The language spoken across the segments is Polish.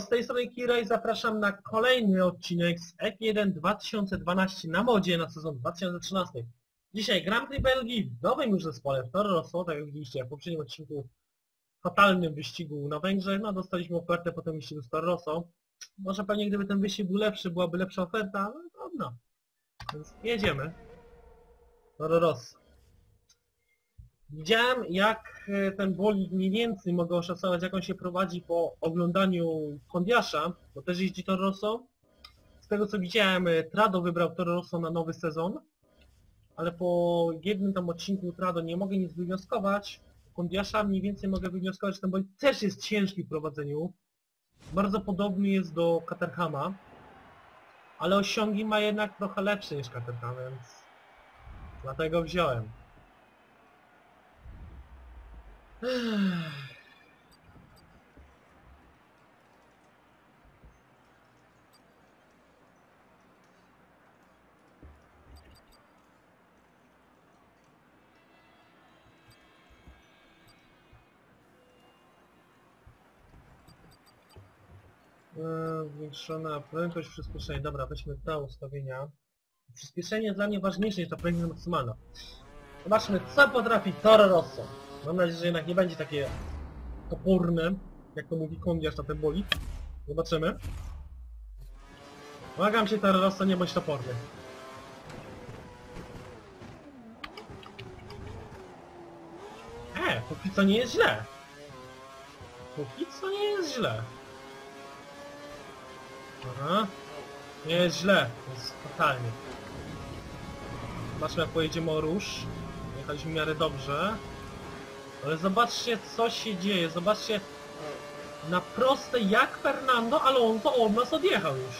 Z tej strony Kira i zapraszam na kolejny odcinek z F1 2012 na modzie na sezon 2013. Dzisiaj Grand Prix Belgii w nowym już zespole, w Toro Rosso, tak jak widzieliście w poprzednim odcinku fatalnym wyścigu na Węgrzech, no dostaliśmy ofertę po tym wyścigu z Toro Rosso. Może pewnie gdyby ten wyścig był lepszy, byłaby lepsza oferta, ale trudno. Więc jedziemy. Toro Rosso. Widziałem jak e, ten bolid mniej więcej mogę oszacować jak on się prowadzi po oglądaniu Kondiasza, bo też jeździ Toro Rosso. Z tego co widziałem e, Trado wybrał Toro Rosso na nowy sezon, ale po jednym tam odcinku Trado nie mogę nic wywnioskować. Kondiasza mniej więcej mogę wywnioskować, że ten bolid też jest ciężki w prowadzeniu. Bardzo podobny jest do Caterhama, ale osiągi ma jednak trochę lepsze niż Caterham, więc dlatego wziąłem. Zwiększona prędkość, przyspieszenie. Dobra, weźmy te ustawienia. Przyspieszenie dla mnie ważniejsze niż ta prędkość maksymalna. Zobaczmy, co potrafi Toro Rosso. Mam nadzieję, że jednak nie będzie takie toporne, jak to mówi kondiarz na ten bolid. Zobaczymy. Błagam się, Toro Rosso, nie bądź toporny. E, póki co nie jest źle. Póki co nie jest źle. Aha. Nie jest źle, jest fatalnie. Zobaczmy jak pojedziemy o róż. Jechaliśmy w miarę dobrze. Ale zobaczcie co się dzieje, zobaczcie na proste jak Fernando Alonso od nas odjechał już.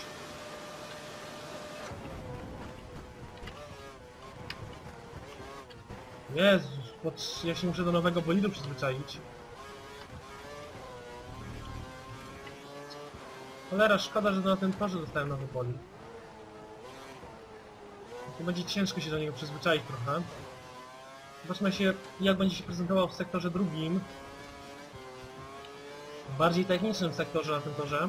Jezus, ja się muszę do nowego bolidu przyzwyczaić. Cholera, szkoda, że na tym torze dostałem nowy bolid. To będzie ciężko się do niego przyzwyczaić trochę. Zobaczmy się, jak będzie się prezentował w sektorze drugim. W bardziej technicznym sektorze na tym torze.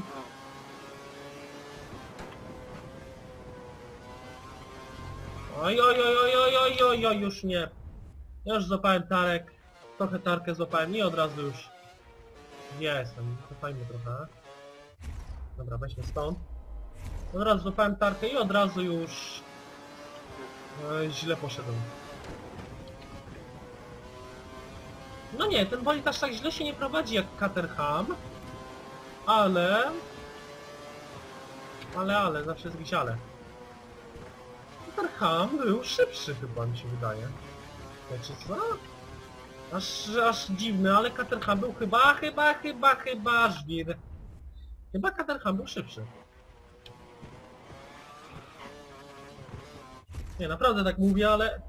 Oj, oj, oj, oj, oj, oj, oj, oj, już nie. Już złapałem tarek. Trochę tarkę złapałem i od razu już... Ja jestem, cofajmy trochę. Dobra, weźmy stąd. Od razu złapałem tarkę i od razu już... E, źle poszedłem. No nie, ten bolid aż tak źle się nie prowadzi jak Caterham, ale... Ale, ale, zawsze jest ale. Caterham był szybszy chyba, mi się wydaje. Znaczy co? Aż, aż dziwny, ale Caterham był chyba, chyba, chyba, chyba, żwir. Chyba Caterham był szybszy. Nie, naprawdę tak mówię, ale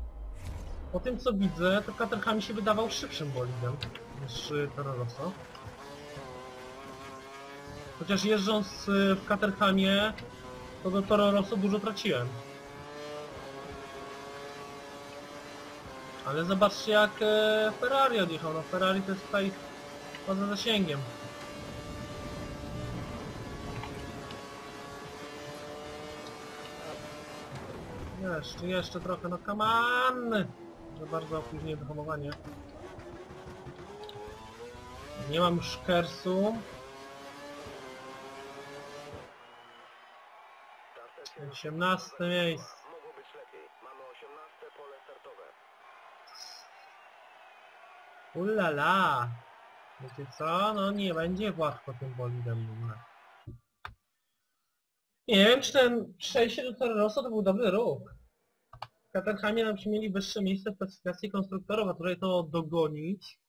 po tym co widzę, to Caterham mi się wydawał szybszym bolidem niż y, Toro Rosso. Chociaż jeżdżąc y, w Caterhamie, to do Toro Rosso dużo traciłem. Ale zobaczcie jak e, Ferrari odjechał. No Ferrari to jest tutaj poza zasięgiem. Jeszcze, jeszcze trochę, no come on! Za bardzo opóźnienie wyhamowanie. Nie mam szkersu. 18 miejsce. Mogło być lepiej. Mamy 18 pole startowe. Ulala! Wiecie co? No nie będzie łatwo tym bolidem. Nie wiem, czy ten przejście do Toro Rosso to był dobry ruch. W Caterhamie nam mieli wyższe miejsce w klasyfikacji konstruktorów, a tutaj to dogonić.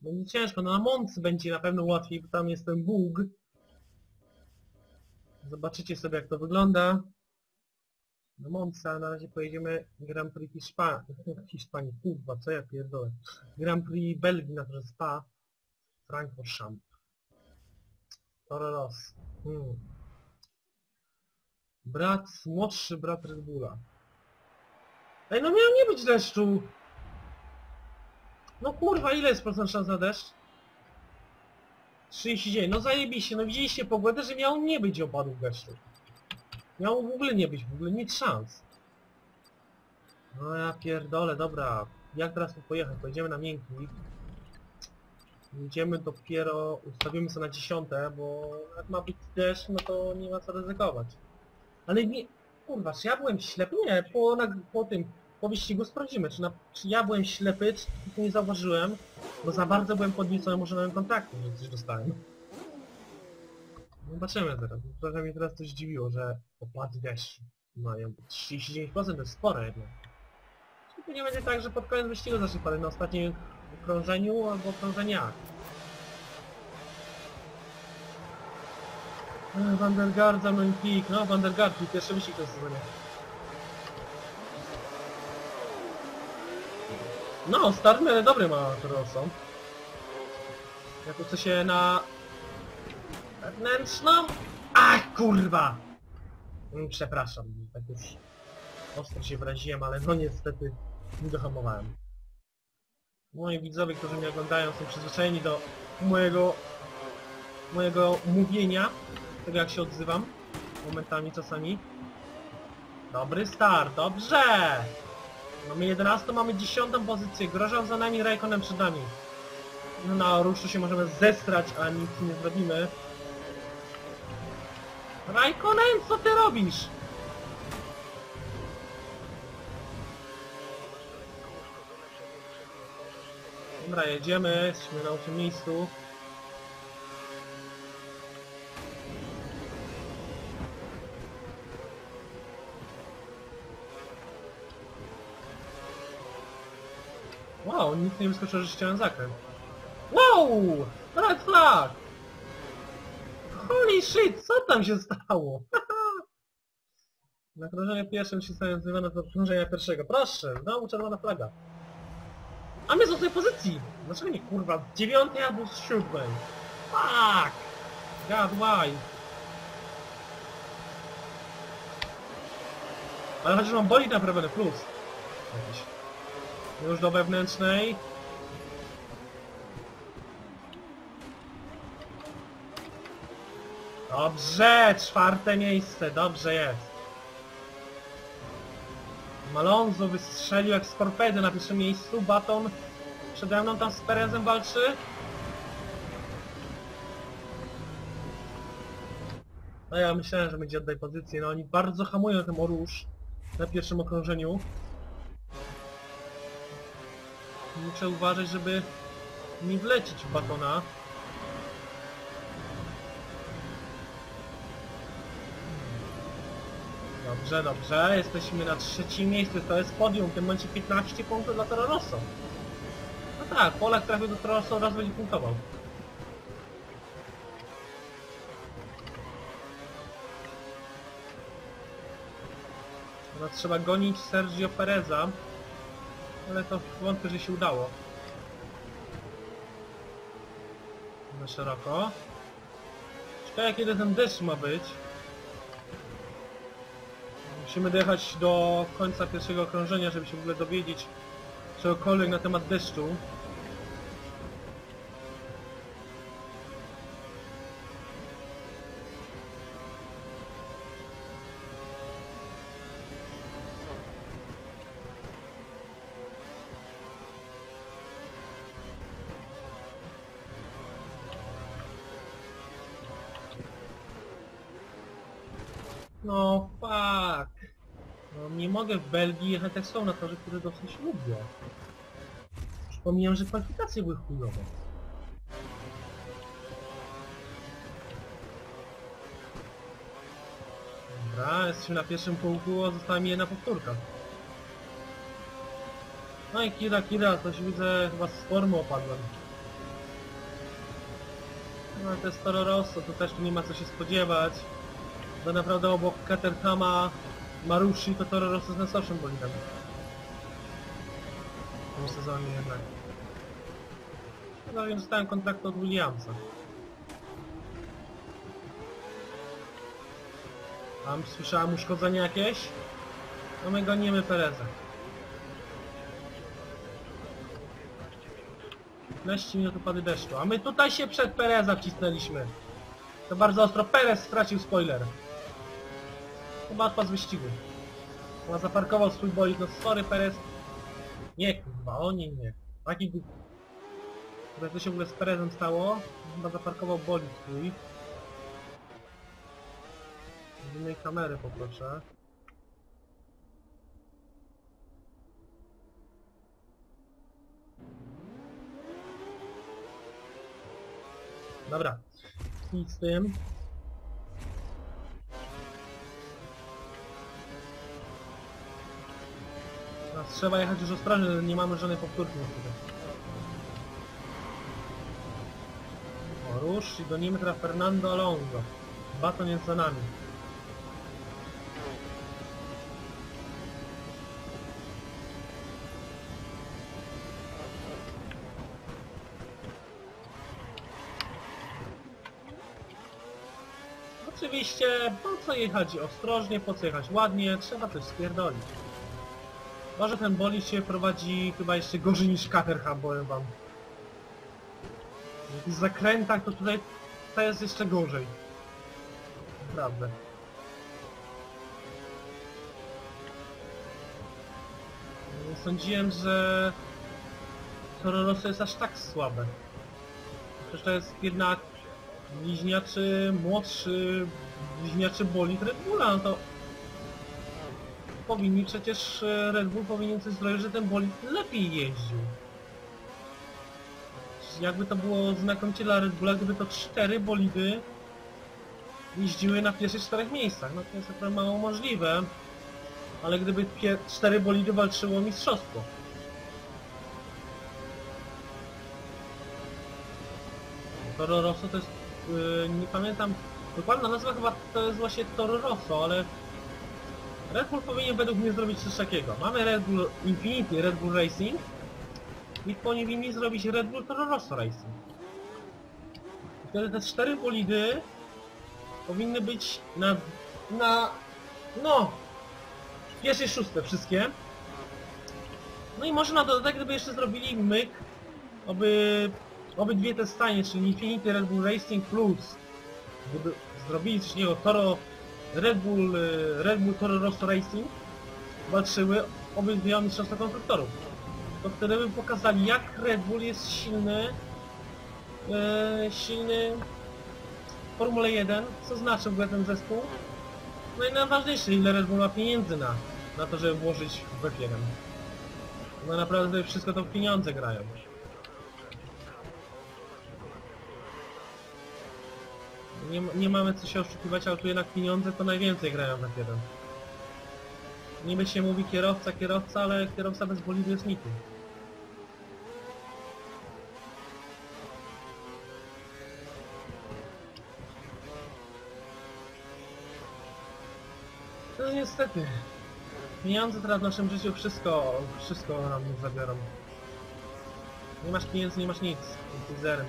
Będzie ciężko, no na Moncy będzie na pewno łatwiej, bo tam jest ten Bóg. Zobaczycie sobie jak to wygląda. Na Monza na razie pojedziemy Grand Prix Hiszpanii. Hiszpanii, kurwa, co ja pierdolę. Grand Prix Belgii na torze Spa. Frankfurt-Champ. Toro Rosso. Hmm. Brat, młodszy brat Red Bulla. Ej, no miał nie być deszczu. No kurwa, ile jest procent szans na deszcz? 39, no zajebiście, no widzieliście pogodę, że miał nie być opadów deszczu. Miał w ogóle nie być, w ogóle nic szans. No ja pierdolę, dobra. Jak teraz tu pojechać? Pojedziemy na miękki. Idziemy dopiero, ustawimy sobie na dziesiąte, bo jak ma być deszcz, no to nie ma co ryzykować. Ale nie, kurwa, czy ja byłem ślepy? Nie, po, na, po tym, po wyścigu sprawdzimy, czy, na, czy ja byłem ślepy, czy tylko nie zauważyłem, bo za bardzo byłem podniecony może nowym kontraktem, że coś dostałem. Zobaczymy teraz. Trochę mnie teraz coś zdziwiło, że opady deszczu mają 39% to jest spore jednak. Czy to nie będzie tak, że pod koniec wyścigu zacznie padać na ostatnim okrążeniu albo okrążeniach? Ech, Vandergaard za mną pik. No, Vandergaard, pik, pierwszy wyścig tym sezonie. No, miarę dobry ma Rosso. Ja tu chcę się na... wewnętrzną... Ach, kurwa! Mm, Przepraszam, tak już ostro się wyraziłem, ale no niestety nie dohamowałem. Moi widzowie, którzy mnie oglądają są przyzwyczajeni do mojego mojego mówienia, tego jak się odzywam momentami czasami. Dobry start, dobrze! Mamy 11, mamy 10 pozycję, grożą za nami, Raikkonem przed nami. No na ruszu się możemy zestrać, a nic nie zrobimy. Raikkonen, co ty robisz? Dobra, jedziemy, jesteśmy na 8 miejscu. Wow, nic nie wyskoczyło, że ściąłem zakręt. Wow! Red flag! Holy shit, co tam się stało? Na krążeniu pierwszym się związane do krążenia pierwszego. Proszę, znowu czerwona flaga. A my z tej pozycji! Dlaczego nie kurwa? Z dziewiątej albo z siódmej? Fuck! God, why? Ale chociaż mam bolid naprawiony, plus. Jakiś. Już do wewnętrznej. Dobrze, czwarte miejsce, dobrze jest. Malonzo wystrzelił jak z na pierwszym miejscu, Baton przede mną tam z Perezem walczy. No ja myślałem, że będzie oddaj pozycję, no oni bardzo hamują ten oróż na pierwszym okrążeniu. Muszę uważać, żeby nie wlecieć w Batona. Dobrze, dobrze. Jesteśmy na trzecim miejscu. To jest podium. W tym momencie 15 punktów dla Toro. No tak, Polak trafił do Toro raz będzie punktował. Teraz trzeba gonić Sergio Pereza. Ale to wątpię, że się udało. Na szeroko. Ciekawe kiedy ten deszcz ma być. Musimy dojechać do końca pierwszego okrążenia, żeby się w ogóle dowiedzieć czegokolwiek na temat deszczu. No fuck. No nie mogę w Belgii jechać tak są na torze, które dosyć lubię. Przypominam, że kwalifikacje były chujowe. Dobra, jesteśmy na pierwszym kółku, a została mi jedna powtórka. No i Kira, Kira, coś widzę, chyba z formy opadłem. No to jest Toro Rosso, to też tu nie ma co się spodziewać. To naprawdę obok Caterhama, Marushi to Toro Rosso z najsłabszym bolidem. W tym sezonie jednak. No więc dostałem kontrakt od Williamsa. Tam słyszałem uszkodzenia jakieś? No my gonimy Pereza. 15 minut upady deszczu. A my tutaj się przed Pereza wcisnęliśmy. To bardzo ostro. Perez stracił spoiler. Chyba odpadł z wyścigu. Chyba zaparkował swój bolid. No sorry Perez. Nie kurwa, o nie, nie. Taki głupi. Chyba co się w ogóle z Perezem stało? Chyba zaparkował bolid swój. Z innej kamery poproszę. Dobra. Nic z tym. Trzeba jechać już ostrożnie, nie mamy żadnej powtórki na chwilę. O, rusz i gonimy teraz Fernando Alonso. Baton jest za nami. Oczywiście, po co jechać ostrożnie, po co jechać ładnie, trzeba coś spierdolić. Może ten bolid się prowadzi chyba jeszcze gorzej niż Caterham, powiem wam. W jakichś zakrętach to tutaj to jest jeszcze gorzej. Naprawdę. Nie sądziłem, że Toro Rosso jest aż tak słabe. Przecież to jest jednak bliźniaczy, młodszy bliźniaczy bolid Red Bulla, no to powinni przecież e, Red Bull powinien coś zrobić, że ten bolid lepiej jeździł. Jakby to było znakomicie dla Red Bulla, gdyby to cztery bolidy jeździły na pierwszych czterech miejscach. No to jest akurat mało możliwe, ale gdyby cztery bolidy walczyło o mistrzostwo. Toro Rosso to jest, yy, nie pamiętam, dokładna nazwa chyba to jest właśnie Toro Rosso, ale Red Bull powinien według mnie zrobić coś takiego. Mamy Red Bull Infinity, Red Bull Racing i powinni zrobić Red Bull Toro Rosso Racing. I wtedy te cztery bolidy powinny być na, na, no, pierwsze szóste wszystkie. No i może na dodatek, gdyby jeszcze zrobili myk, oby obydwie te stanie, czyli Infinity Red Bull Racing Plus, gdyby zrobili coś takiego Toro Red Bull, y, Red Bull Toro Rosso Racing walczyły o mistrzostwa konstruktorów. To wtedy by pokazali jak Red Bull jest silny, e, silny w Formule 1, co znaczy w ogóle ten zespół. No i najważniejsze, ile Red Bull ma pieniędzy na, na to, żeby włożyć w F1. No naprawdę wszystko to w pieniądze grają. Nie, nie mamy co się oszukiwać, ale tu jednak pieniądze to najwięcej grają na jeden. Niby się mówi kierowca, kierowca, ale kierowca bez bolidu jest nikim. No niestety. Pieniądze teraz w naszym życiu wszystko, wszystko nam zabiorą. Nie masz pieniędzy, nie masz nic. Jesteś zerem.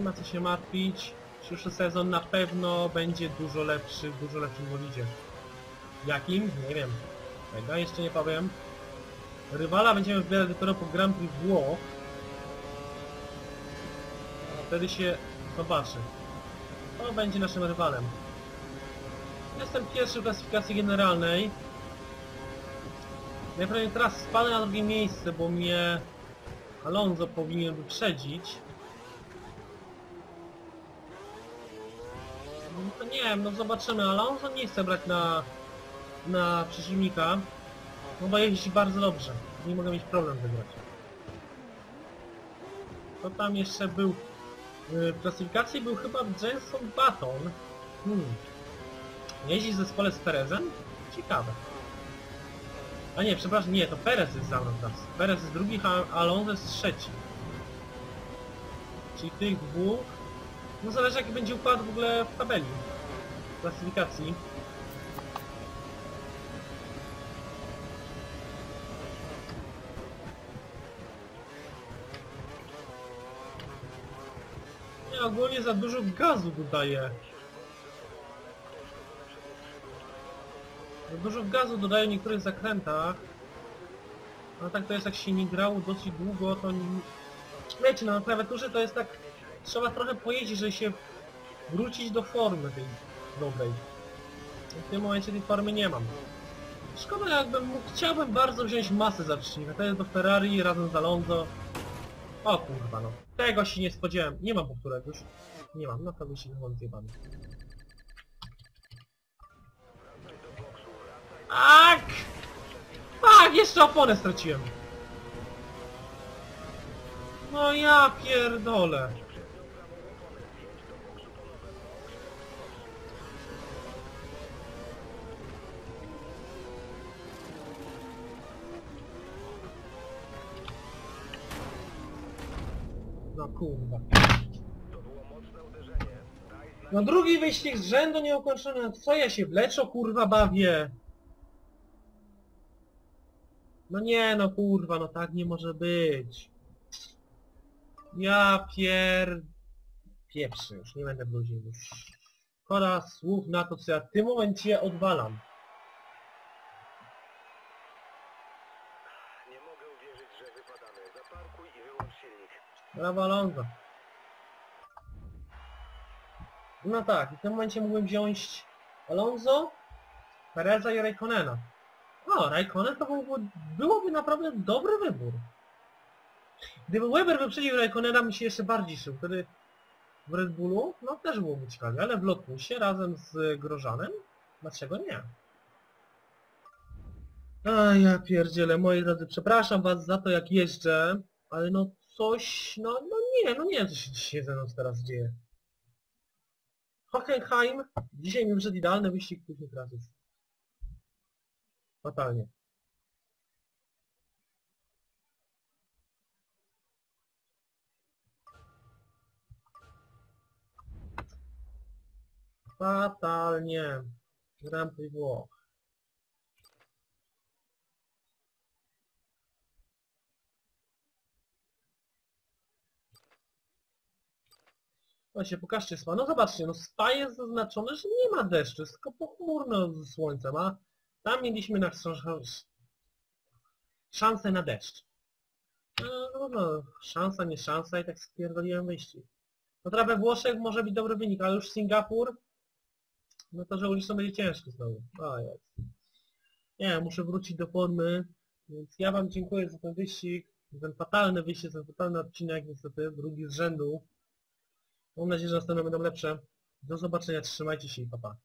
Nie ma co się martwić. Przyszły sezon na pewno będzie dużo lepszy, dużo lepszym bolidzie. Jakim? Nie wiem. Tego jeszcze nie powiem. Rywala będziemy wybierać dopiero po Grand Prix Włoch. A wtedy się zobaczy. To będzie naszym rywalem. Jestem pierwszy w klasyfikacji generalnej. Najprawdopodobniej teraz spadnę na drugie miejsce, bo mnie Alonso powinien wyprzedzić. No nie wiem, no zobaczymy, ale on nie chce brać na, na przeciwnika. No bo jeździ bardzo dobrze. Nie mogę mieć problem wygrać. To tam jeszcze był... yy, W klasyfikacji był chyba Jenson Button. Hmm. Jeździ w zespole z Perezem? Ciekawe. A nie, przepraszam, nie, to Perez jest za mną teraz. Perez jest drugi, a Alonso jest trzeci. Czyli tych dwóch no zależy jaki będzie układ w ogóle w tabeli. W klasyfikacji. Nie ogólnie za dużo gazu dodaję. Za dużo gazu dodaję w niektórych zakrętach. A tak to jest jak się nie grało dosyć długo, to... Wiecie, no na klawiaturze to jest tak... Trzeba trochę pojeździć, żeby się wrócić do formy tej dobrej. W tym momencie tej formy nie mam. Szkoda jakbym mógł, chciałbym bardzo wziąć masę zaczynnika. To jest do Ferrari razem z Alonso. O kurwa no. Tego się nie spodziewałem. Nie mam powtórek już. Nie mam, no to by się chyba zjebany. Ak! Tak, jeszcze oponę straciłem. No ja pierdolę. Kurwa. No drugi wyścig z rzędu nieukończony. Co ja się wleczo kurwa bawię? No nie no kurwa, no tak nie może być. Ja pier... Pieprzę już, nie będę bluźnił już. Szkoda słów na to, co ja w tym momencie odwalam. Nie mogę uwierzyć, że wypadamy. Zaparkuj i wyłącz silnik. Brawo Alonso. No tak, i w tym momencie mógłbym wziąć Alonso, Pereza i Raikkonena. O, Raikkonen to byłby, byłoby naprawdę dobry wybór. Gdyby Weber wyprzedził Raikkonena, bym się jeszcze bardziej szył. Wtedy w Red Bullu, no też byłoby ciekawie, ale w Lotusie razem z Grożanem? Dlaczego nie? A ja pierdzielę, moi drodzy, przepraszam was za to jak jeżdżę, ale no coś, no, no nie, no nie wiem co się dzisiaj ze mną teraz dzieje. Hockenheim, dzisiaj mi wyszedł idealny wyścig, teraz jest fatalnie. Fatalnie. Grand Prix Włoch. Właśnie, pokażcie spa. No zobaczcie, no spa jest zaznaczone, że nie ma deszczu, jest tylko pochmurno ze słońcem, a tam mieliśmy na sz- szansę na deszcz. No, no, no, szansa, nie szansa i tak spierdoliłem wyścig. No trochę we Włoszech może być dobry wynik, ale już Singapur, no to że uliczą będzie ciężko znowu. O, jest. Nie, muszę wrócić do formy, więc ja Wam dziękuję za ten wyścig, za ten fatalny wyścig, za ten fatalny odcinek, niestety, drugi z rzędu. Mam nadzieję, że następne będą lepsze. Do zobaczenia, trzymajcie się i pa pa.